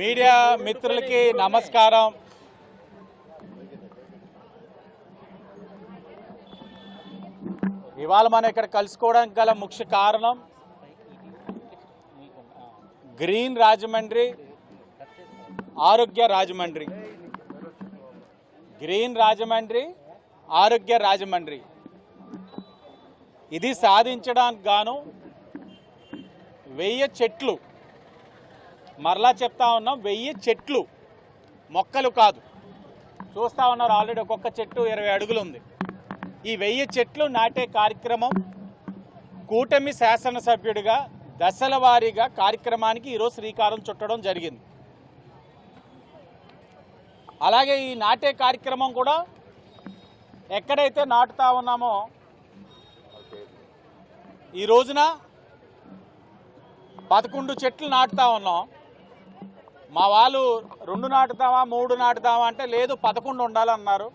Media మిత్రులకి నమస్కారం. ఇవాళ మనం ఇక్కడ కలుసుకోవడానికి గల ముఖ్య కారణం గ్రీన్ రాజమండ్రి ఆరోగ్య రాజమండ్రి. గ్రీన్ రాజమండ్రి ఆరోగ్య రాజమండ్రి. ఇది సాధించడానికి గాను వెయ్యి చెట్లు. మరలా చెప్తా ఉన్నాం వెయ్యి చెట్లు. మొక్కలు కాదు. చూస్తా ఉన్నారు ఆల్రెడీ ఒక్కొక్క చెట్టు ఇరవై అడుగులు ఉంది ఈ వెయ్యి చెట్లు నాటే కార్యక్రమం కూటమి శాసనసభ్యుడిగా దశల వారీగా కార్యక్రమానికి ఈరోజు శ్రీకారం చుట్టడం జరిగింది. అలాగే ఈ నాటే కార్యక్రమం కూడా ఎక్కడైతే నాటుతా ఉన్నామో ఈ రోజున పదకొండు చెట్లు నాటుతా ఉన్నాం. మా వాళ్ళు రెండు నాటుతావా మూడు నాటుతావా అంటే లేదు పదకొండు ఉండాలన్నారు.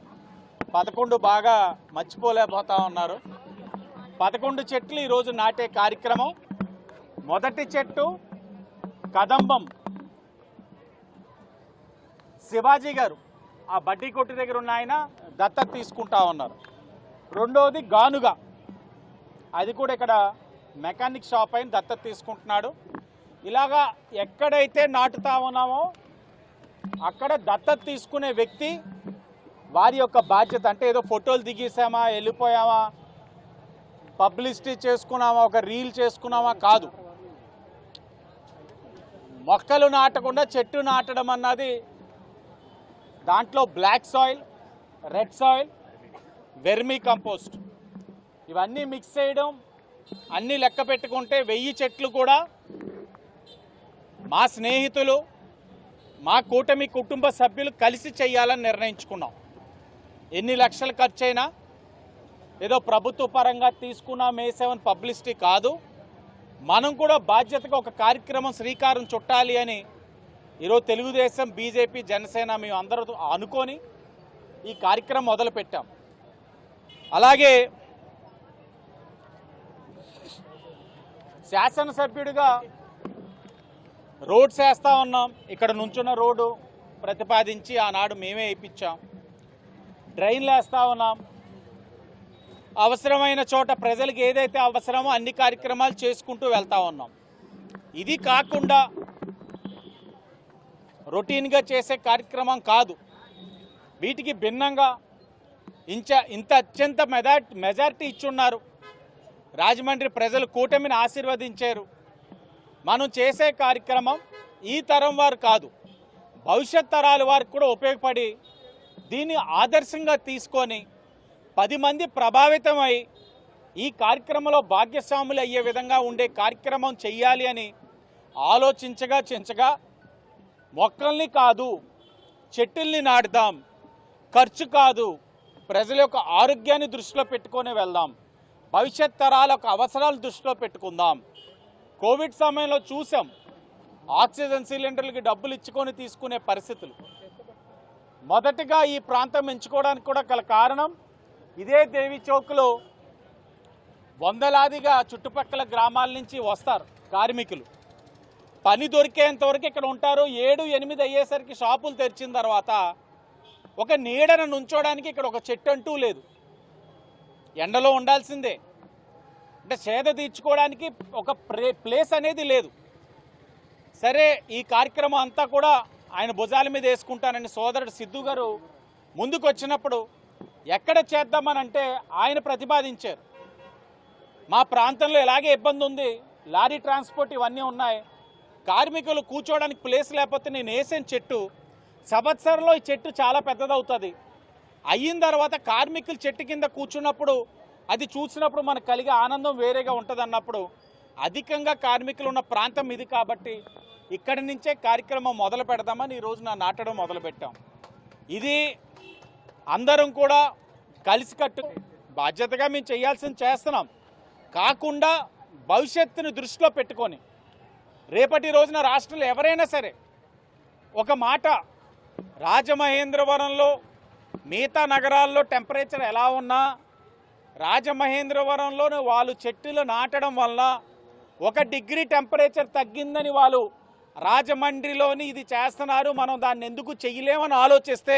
పదకొండు బాగా మర్చిపోలేకపోతా ఉన్నారు. పదకొండు చెట్లు ఈరోజు నాటే కార్యక్రమం. మొదటి చెట్టు కదంబం. శివాజీ గారు ఆ బడ్డీ కొట్టు దగ్గర ఉన్న ఆయన దత్తత తీసుకుంటా ఉన్నారు. రెండవది గానుగా. అది కూడా ఇక్కడ మెకానిక్ షాప్ అయిన దత్తత తీసుకుంటున్నాడు. ఇలాగా ఎక్కడైతే నాటుతా ఉన్నామో అక్కడ దత్తత తీసుకునే వ్యక్తి వారి యొక్క బాధ్యత అంటే ఏదో ఫోటోలు దిగేసామా వెళ్ళిపోయామా పబ్లిసిటీ చేసుకున్నామా ఒక రీల్ చేసుకున్నామా కాదు. మొక్కలు నాటకుండా చెట్టు నాటడం అన్నది దాంట్లో black soil red soil vermicompost. ఇవన్నీ మిక్స్ చేయడం అన్నీ లెక్క పెట్టుకుంటే వెయ్యి చెట్లు కూడా మా స్నేహితులు మా కూటమి కుటుంబ సభ్యులు కలిసి చేయాలని నిర్ణయించుకున్నాం. ఎన్ని లక్షలు ఖర్చు అయినా ఏదో ప్రభుత్వ పరంగా తీసుకున్న మే సెవెన్ పబ్లిసిటీ కాదు. మనం కూడా బాధ్యతగా ఒక కార్యక్రమం శ్రీకారం చుట్టాలి అని ఈరోజు తెలుగుదేశం బీజేపీ జనసేన మేము అందరూ అనుకొని ఈ కార్యక్రమం మొదలుపెట్టాం. అలాగే శాసనసభ్యుడిగా రోడ్స్ వేస్తూ ఉన్నాం. ఇక్కడ నుంచున్న రోడ్డు ప్రతిపాదించి ఆనాడు మేమే వేయించాం. డ్రైన్లు వేస్తూ ఉన్నాం. అవసరమైన చోట ప్రజలకు ఏదైతే అవసరమో అన్ని కార్యక్రమాలు చేసుకుంటూ వెళ్తూ ఉన్నాం. ఇది కాకుండా రొటీన్గా చేసే కార్యక్రమం కాదు. వీటికి భిన్నంగా ఇంచ ఇంత అత్యంత మెజార్ మెజార్టీ ఇచ్చున్నారు. రాజమండ్రి ప్రజలు కూటమిని ఆశీర్వదించారు. మనం చేసే కార్యక్రమం ఈ తరం వారు కాదు భవిష్యత్ తరాల వారికి కూడా ఉపయోగపడి దీన్ని ఆదర్శంగా తీసుకొని పది మంది ప్రభావితమై ఈ కార్యక్రమంలో భాగ్యస్వాములు అయ్యే విధంగా ఉండే కార్యక్రమం చెయ్యాలి అని ఆలోచించగా చించగా మొక్కల్ని కాదు చెట్టుల్ని నాటుదాం. ఖర్చు కాదు ప్రజల యొక్క ఆరోగ్యాన్ని దృష్టిలో పెట్టుకొని వెళ్దాం. భవిష్యత్ తరాల అవసరాలు దృష్టిలో పెట్టుకుందాం. కోవిడ్ సమయంలో చూసాం. ఆక్సిజన్ సిలిండర్లకి డబ్బులు ఇచ్చుకొని తీసుకునే పరిస్థితులు. మొదటగా ఈ ప్రాంతం ఎంచుకోవడానికి కూడా గల కారణం ఇదే దేవి చౌక్లో వందలాదిగా చుట్టుపక్కల గ్రామాల నుంచి వస్తారు కార్మికులు. పని దొరికేంతవరకు ఇక్కడ ఉంటారు. ఏడు ఎనిమిది అయ్యేసరికి షాపులు తెరిచిన తర్వాత ఒక నీడను నుంచోడానికి ఇక్కడ ఒక చెట్టు అంటూ లేదు. ఎండలో ఉండాల్సిందే. అంటే సేద తీర్చుకోవడానికి ఒక ప్రే ప్లేస్ అనేది లేదు. సరే ఈ కార్యక్రమం అంతా కూడా ఆయన భుజాల మీద వేసుకుంటానని సోదరుడు సిద్ధు గారు ముందుకు వచ్చినప్పుడు ఎక్కడ చేద్దామని అంటే ఆయన ప్రతిపాదించారు. మా ప్రాంతంలో ఎలాగే ఇబ్బంది ఉంది లారీ ట్రాన్స్పోర్ట్ ఇవన్నీ ఉన్నాయి కార్మికులు కూర్చోవడానికి ప్లేస్ లేకపోతే నేను వేసిన చెట్టు సంవత్సరంలో ఈ చెట్టు చాలా పెద్దదవుతుంది. అయిన తర్వాత కార్మికులు చెట్టు కింద కూర్చున్నప్పుడు అది చూసినప్పుడు మనకు కలిగే ఆనందం వేరేగా ఉంటుంది అన్నప్పుడు అధికంగా కార్మికులు ఉన్న ప్రాంతం ఇది కాబట్టి ఇక్కడి నుంచే కార్యక్రమం మొదలు పెడదామని ఈరోజు నా నాటడం మొదలుపెట్టాం. ఇది అందరం కూడా కలిసికట్టు బాధ్యతగా మేము చేయాల్సింది చేస్తున్నాం. కాకుండా భవిష్యత్తుని దృష్టిలో పెట్టుకొని రేపటి రోజున రాష్ట్రంలో ఎవరైనా సరే ఒక మాట రాజమహేంద్రవరంలో మిగతా నగరాల్లో టెంపరేచర్ ఎలా ఉన్నా రాజమహేంద్రవరంలోనే వాళ్ళు చెట్టులు నాటడం వల్ల ఒక డిగ్రీ టెంపరేచర్ తగ్గిందని వాళ్ళు రాజమండ్రిలోని ఇది చేస్తున్నారు. మనం దాన్ని ఎందుకు చెయ్యలేమని ఆలోచిస్తే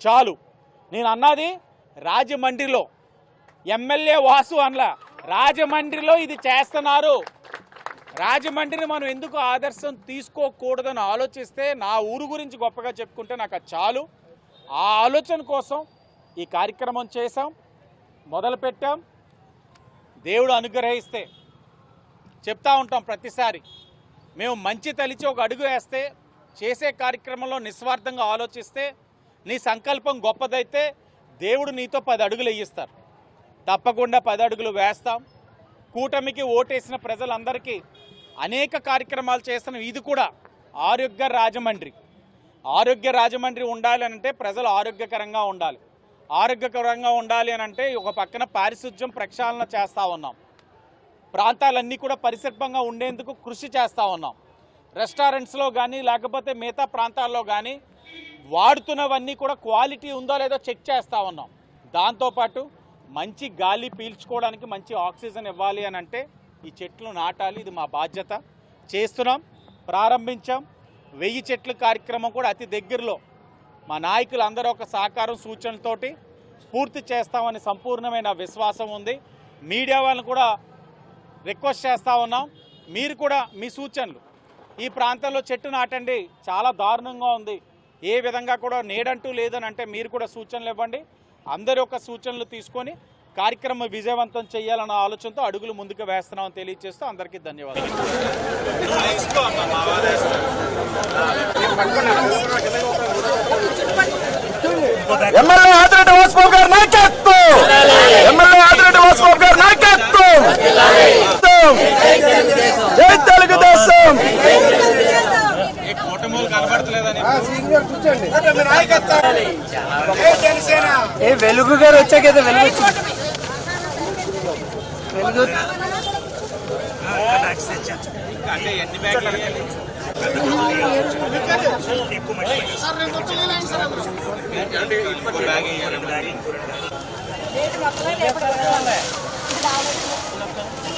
చాలు. నేను అన్నది రాజమండ్రిలో. ఎమ్మెల్యే వాసు అనలా రాజమండ్రిలో ఇది చేస్తున్నారు. రాజమండ్రిని మనం ఎందుకు ఆదర్శం తీసుకోకూడదని ఆలోచిస్తే నా ఊరు గురించి గొప్పగా చెప్పుకుంటే నాకు అది చాలు. ఆ ఆలోచన కోసం ఈ కార్యక్రమం చేశాం మొదలుపెట్టాం. దేవుడు అనుగ్రహిస్తే చెప్తా ఉంటాం ప్రతిసారి. మేము మంచి తలిచి ఒక అడుగు వేస్తే చేసే కార్యక్రమంలో నిస్వార్థంగా ఆలోచిస్తే నీ సంకల్పం గొప్పదైతే దేవుడు నీతో పది అడుగులు వేయిస్తారు. తప్పకుండా పది అడుగులు వేస్తాం. కూటమికి ఓటేసిన ప్రజలందరికీ అనేక కార్యక్రమాలు చేస్తున్నాం ఇది కూడా ఆరోగ్య రాజమండ్రి. ఆరోగ్య రాజమండ్రి ఉండాలి అని అంటే ప్రజలు ఆరోగ్యకరంగా ఉండాలి. ఆరోగ్యకరంగా ఉండాలి అని అంటే ఒక పక్కన పారిశుధ్యం ప్రక్షాళన చేస్తూ ఉన్నాం. ప్రాంతాలన్నీ కూడా పరిశుభ్రంగా ఉండేందుకు కృషి చేస్తూ ఉన్నాం. రెస్టారెంట్స్లో కానీ లేకపోతే మిగతా ప్రాంతాల్లో కానీ వాడుతున్నవన్నీ కూడా క్వాలిటీ ఉందో లేదో చెక్ చేస్తూ ఉన్నాం. దాంతోపాటు మంచి గాలి పీల్చుకోవడానికి మంచి ఆక్సిజన్ ఇవ్వాలి అని అంటే ఈ చెట్లు నాటాలి ఇది మా బాధ్యత. చేస్తున్నాం ప్రారంభించాం. వెయ్యి చెట్లు కార్యక్రమం కూడా అతి దగ్గరలో మా నాయకులు అందరూ ఒక సహకారం సూచనలతోటి పూర్తి చేస్తామని సంపూర్ణమైన విశ్వాసం ఉంది. మీడియా వాళ్ళని కూడా రిక్వెస్ట్ చేస్తూ ఉన్నాం. మీరు కూడా మీ సూచనలు. ఈ ప్రాంతంలో చెట్టు నాటండి. చాలా దారుణంగా ఉంది. ఏ విధంగా కూడా నీడంటూ లేదని అంటే మీరు కూడా సూచనలు ఇవ్వండి. అందరి యొక్క సూచనలు తీసుకొని కార్యక్రమం విజయవంతం చేయాలన్న ఆలోచనతో అడుగులు ముందుకు వేస్తున్నామని తెలియజేస్తూ అందరికీ ధన్యవాదాలు. ఎమ్మెల్యే ఆదిరెడ్డి వాసుబాబు గారి నాయకత్వం! ఎమ్మెల్యే ఆదిరెడ్డి వాసుబాబు గారి నాయకత్వం! జై తెలుగుదేశం! ఏ వెలుగు గారు వచ్చాక వెలుగు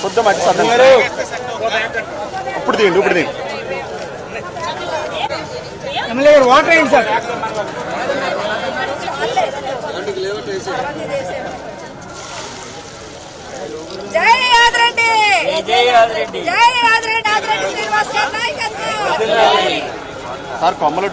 శుద్ధ మట్టి సత్యం ఇప్పుడు తీయండి ఇప్పుడు తీయండి. ఎమ్మెల్యే గారు వాటర్ వేయండి సార్. జై యాదరెడ్డి! జై యాదరెడ్డి! జై యాదరెడ్డి యాదరెడ్డి శ్రీనివాస్ గారి నాయకత్వం! సార్ కొమ్మలు